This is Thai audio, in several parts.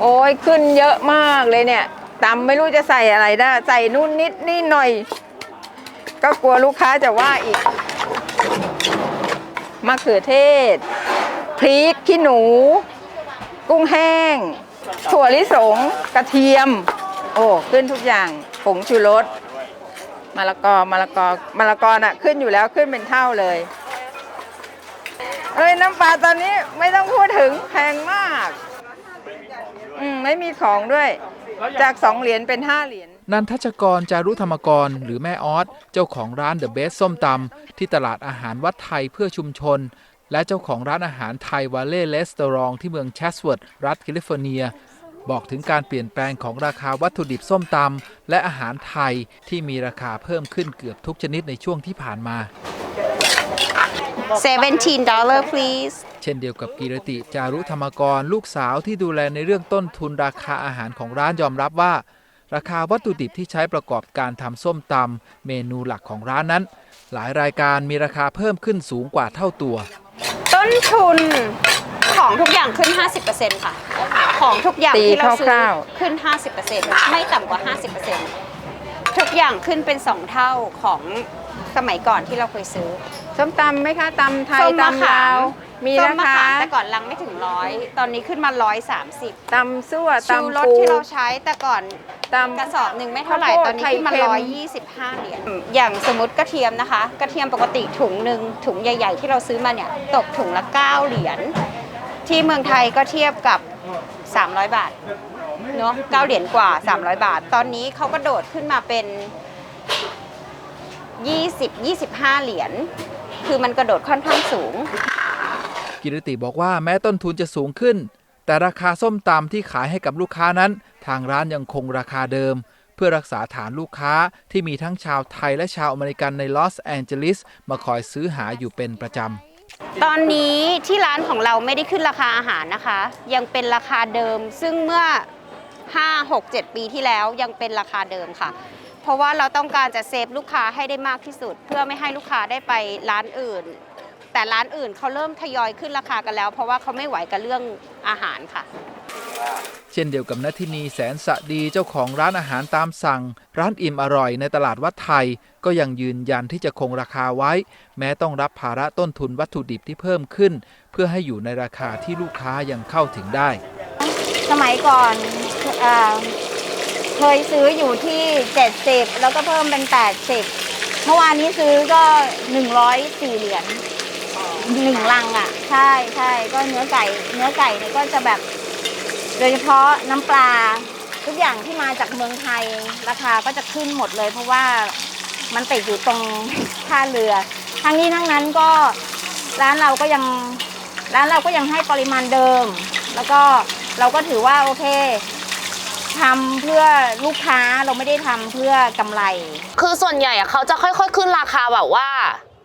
โอ้ยขึ้นเยอะมากเลยเนี่ยตำไม่รู้จะใส่อะไรได้ใส่นู่นนิดนี่หน่อย ก็กลัวลูกค้าจะว่าอีกมะเขือเทศ พริกขี้หนู กุ้งแห้ง ถั่วลิสงกระเทียม โอ้ขึ้นทุกอย่างผงชูรสมะละกอมะละกอมะละกอน่ะ ขึ้นอยู่แล้วขึ้นเป็นเท่าเลยเอ้ยน้ำปลาตอนนี้ไม่ต้องพูดถึงแพงมาก อืมไม่มีของด้วย จากสองเหรียญเป็นห้าเหรียญ นันทชกร จารุธรรมกร หรือแม่ออสเจ้าของร้านเดอะเบสส้มตำที่ตลาดอาหารวัดไทยเพื่อชุมชน และเจ้าของร้านอาหารไทยวาเล่เลสเตอรองที่เมืองแชสเวิร์ดรัฐแคลิฟอร์เนีย บอกถึงการเปลี่ยนแปลงของราคาวัตถุดิบส้มตำและอาหารไทยที่มีราคาเพิ่มขึ้นเกือบทุกชนิดในช่วงที่ผ่านมา 17 dollar please เช่นเดียวกับกีรติจารุธรรมกรลูกสาวที่ดูแลในเรื่องต้นทุนราคาอาหารของร้านยอมรับว่า ราคาวัตถุดิบที่ใช้ประกอบการทำส้มตำเมนูหลักของร้านนั้น หลายรายการมีราคาเพิ่มขึ้นสูงกว่าเท่าตัว ต้นทุนของทุกอย่างขึ้น 50%ค่ะ ของทุกอย่างตีที่เราซื้คอร่าวขึ้น 50%ไม่ต่ำกว่า 50%ทุกอย่างขึ้นเป็น 2 เท่าของ สมัยก่อนที่เราเคยซื้อส้มตำไหมคะตำไทยส้มมะตำขาลาวมมีส้นะมมะคะขามแต่ก่อนลังไม่ถึงร้อยตอนนี้ขึ้นมา130ตำซั่วชูตำรสปูที่เราใช้แต่ก่อน ตำ กระสอบหนึ่งไม่เท่าไหร่ข้าวโพดตอนนี้ขึ้นมา ไข่เค็ม 125 เหรียญ อย่างสมมติกระเทียมนะคะ กระเทียมปกติถุงหนึ่งถุงใหญ่ ๆ ที่เราซื้อมาเนี่ย ตกถุงละ 9 เหรียญ ที่เมืองไทยก็เทียบกับ 300 บาท เนาะ9เหรียญกว่า 300 บาท ตอนนี้เขาก็โดดขึ้นมาเป็น 20 25 เหรียญ คือมันกระโดดค่อนข้างสูง กิรติบอกว่าแม้ต้นทุนจะสูงขึ้น แต่ราคาส้มตำที่ขายให้กับลูกค้านั้น ทางร้านยังคงราคาเดิม เพื่อรักษาฐานลูกค้าที่มีทั้งชาวไทยและชาวอเมริกันในลอสแอนเจลิสมาคอยซื้อหาอยู่เป็นประจำตอนนี้ที่ร้านของเราไม่ได้ขึ้นราคาอาหารนะคะ ยังเป็นราคาเดิมซึ่งเมื่อ 5 6 7 ปีที่แล้วยังเป็นราคาเดิมค่ะ เพราะว่าเราต้องการจะเซฟลูกค้าให้ได้มากที่สุด เพื่อไม่ให้ลูกค้าได้ไปร้านอื่น แต่ร้านอื่นเขาเริ่มทยอยขึ้นราคากันแล้ว เพราะว่าเขาไม่ไหวกับเรื่องอาหารค่ะ เช่นเดียวกับนัทธินีแสนสะดีเจ้าของร้านอาหารตามสั่ง ร้านอิ่มอร่อยในตลาดวัดไทย ก็ยังยืนยันที่จะคงราคาไว้ แม้ต้องรับภาระต้นทุนวัตถุดิบที่เพิ่มขึ้น เพื่อให้อยู่ในราคาที่ลูกค้ายังเข้าถึงได้ สมัยก่อนเออ เคยซื้ออยู่ที่ 70 แล้วก็เพิ่มเป็น 80 เมื่อวานนี้ซื้อก็ 104 เหรียญหนึ่งลังอะ ใช่ใช่ก็เนื้อไก่ เนื้อไก่เนี่ยก็จะแบบ โดยเฉพาะน้ำปลา ทุกอย่างที่มาจากเมืองไทยราคาก็จะขึ้นหมดเลย เพราะว่ามันติดอยู่ตรงท่าเรือทั้งนี้ทั้งนั้นก็ร้านเราก็ยังร้านเราก็ยังให้ปริมาณเดิม แล้วก็เราก็ถือว่าโอเค ทำเพื่อลูกค้าเราไม่ได้ทำเพื่อกำไร คือส่วนใหญ่อะเขาจะค่อยๆ ขึ้นราคาแบบว่า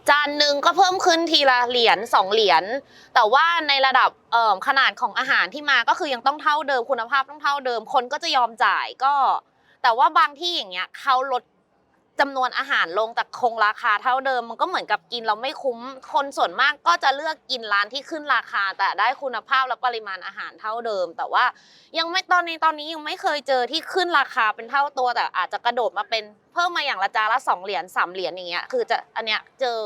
จานหนึ่งก็เพิ่มขึ้นทีละเหรียญสองเหรียญแต่ว่าในระดับเอ่อขนาดของอาหารที่มาก็คือยังต้องเท่าเดิมคุณภาพต้องเท่าเดิมคนก็จะยอมจ่ายก็ แต่ว่าบางที่อย่างเงี้ยเขาลด จำนวนอาหารลงแต่คงราคาเท่าเดิมมันก็เหมือนกับกินเราไม่คุ้ม คนส่วนมากก็จะเลือกกินร้านที่ขึ้นราคา แต่ได้คุณภาพและปริมาณอาหารเท่าเดิม แต่ว่ายังไม่ตอนนี้ตอนนี้ยังไม่เคยเจอที่ขึ้นราคาเป็นเท่าตัว แต่อาจจะกระโดดมาเป็นเพิ่มมาอย่างละจานละสองเหรียญสามเหรียญอย่างเงี้ยคือจะอันเนี้ยเจอ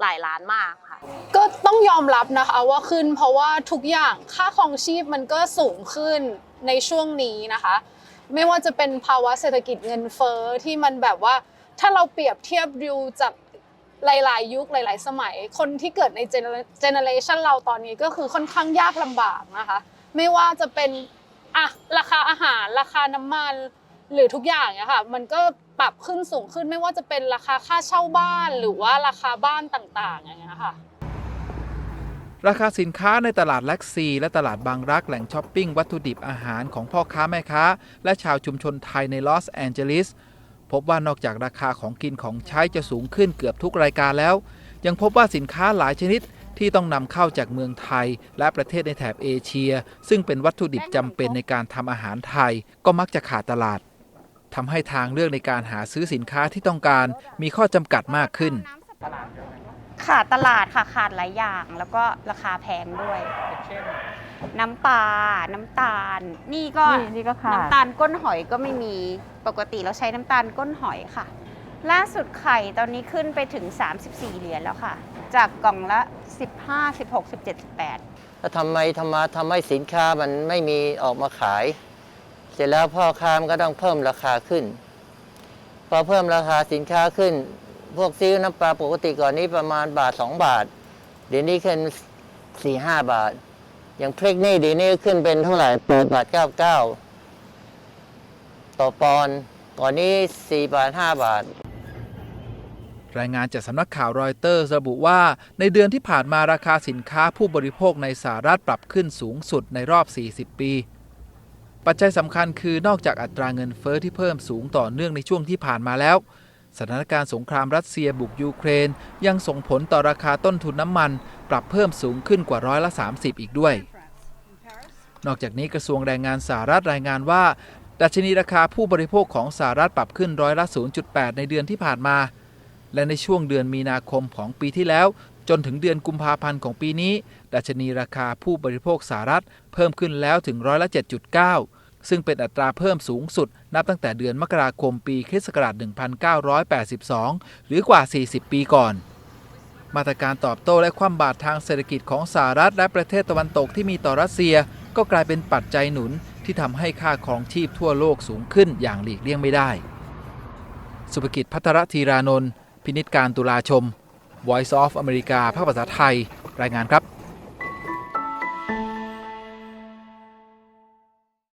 หลายร้านมากค่ะ ก็ต้องยอมรับนะคะว่าขึ้นเพราะว่าทุกอย่างค่าครองชีพมันก็สูงขึ้นในช่วงนี้นะคะ ไม่ว่าจะเป็นภาวะเศรษฐกิจเงินเฟ้อที่มันแบบว่า ถ้าเราเปรียบเทียบดูจากหลาย ๆ ยุคหลาย ๆ สมัย คนที่เกิดในเจเนเรชันเราตอนนี้ก็คือค่อนข้างยากลำบากนะคะ ไม่ว่าจะเป็นอะราคาอาหาร ราคาน้ำมันหรือทุกอย่างเนี่ยค่ะ มันก็ปรับขึ้นสูงขึ้นไม่ว่าจะเป็นราคาค่าเช่าบ้านหรือว่าราคาบ้านต่างๆอย่างเงี้ยค่ะ ราคาสินค้าในตลาดแล็กซีและตลาดบางรักแหล่งช้อปปิ้งวัตถุดิบอาหารของพ่อค้าแม่ค้า และชาวชุมชนไทยในลอสแอนเจลิส พบว่านอกจากราคาของกินของใช้จะสูงขึ้นเกือบทุกรายการแล้ว ยังพบว่าสินค้าหลายชนิดที่ต้องนำเข้าจากเมืองไทย และประเทศในแถบเอเชีย ซึ่งเป็นวัตถุดิบจำเป็นในการทำอาหารไทย ก็มักจะขาดตลาดทำให้ทางเลือกในการหาซื้อสินค้าที่ต้องการมีข้อจำกัดมากขึ้น ขาดตลาดค่ะขาดหลายอย่าง แล้วก็ราคาแพงด้วย น้ำปลา น้ำตาล นี่ก็นี่นี่ก็ขาด น้ำตาลก้นหอยก็ไม่มี ปกติเราใช้น้ำตาลก้นหอยค่ะ ล่าสุดไข่ตอนนี้ขึ้นไปถึง 34 เหรียญแล้วค่ะ จากกล่องละ 15 16 17 18 แล้วทำไมทำมาทำให้สินค้ามันไม่มีออกมาขาย เสร็จแล้วพ่อค้ามันก็ต้องเพิ่มราคาขึ้น พอเพิ่มราคาสินค้าขึ้น พวกซื้อน้ำปลาปกติก่อนนี้ประมาณบาท2บาท เดี๋ยวนี้ขึ้น4 5บาท อย่างพริกนี่ดีนี้ขึ้นเป็นเท่าไหร่แปดบาท99ต่อปอนก่อนนี้4บาท5บาท รายงานจากสำนักข่าวรอยเตอร์ระบุว่า ในเดือนที่ผ่านมาราคาสินค้าผู้บริโภคในสหรัฐปรับขึ้นสูงสุดในรอบ 40 ปี ปัจจัยสำคัญคือนอกจากอัตราเงินเฟอ้อที่เพิ่มสูงต่อเนื่องในช่วงที่ผ่านมาแล้วสถานการณ์สงครามรัสเซียบุกยูเครน ยังส่งผลต่อราคาต้นทุนน้ำมัน ปรับเพิ่มสูงขึ้นกว่าร้อยละ 30 อีกด้วย นอกจากนี้กระทรวงแรงงานสหรัฐรายงานว่า ดัชนีราคาผู้บริโภคของสหรัฐปรับขึ้นร้อยละ 0.8 ในเดือนที่ผ่านมา และในช่วงเดือนมีนาคมของปีที่แล้ว จนถึงเดือนกุมภาพันธ์ของปีนี้ ดัชนีราคาผู้บริโภคสหรัฐเพิ่มขึ้นแล้วถึงร้อยละ 7.9 ซึ่งเป็นอัตราเพิ่มสูงสุด นับตั้งแต่เดือนมกราคมปีคริสต์ศักราช1982 หรือกว่า 40 ปีก่อน มาตรการตอบโต้และคว่ำบาตรทางเศรษฐกิจของสหรัฐและประเทศตะวันตกที่มีต่อรัสเซีย ก็กลายเป็นปัจจัยหนุนที่ทำให้ค่าครองชีพทั่วโลกสูงขึ้นอย่างหลีกเลี่ยงไม่ได้ สุภกิจพัทรธีรานนท์พินิจการตุลาชม Voice of America ภาคภาษาไทย รายงานครับ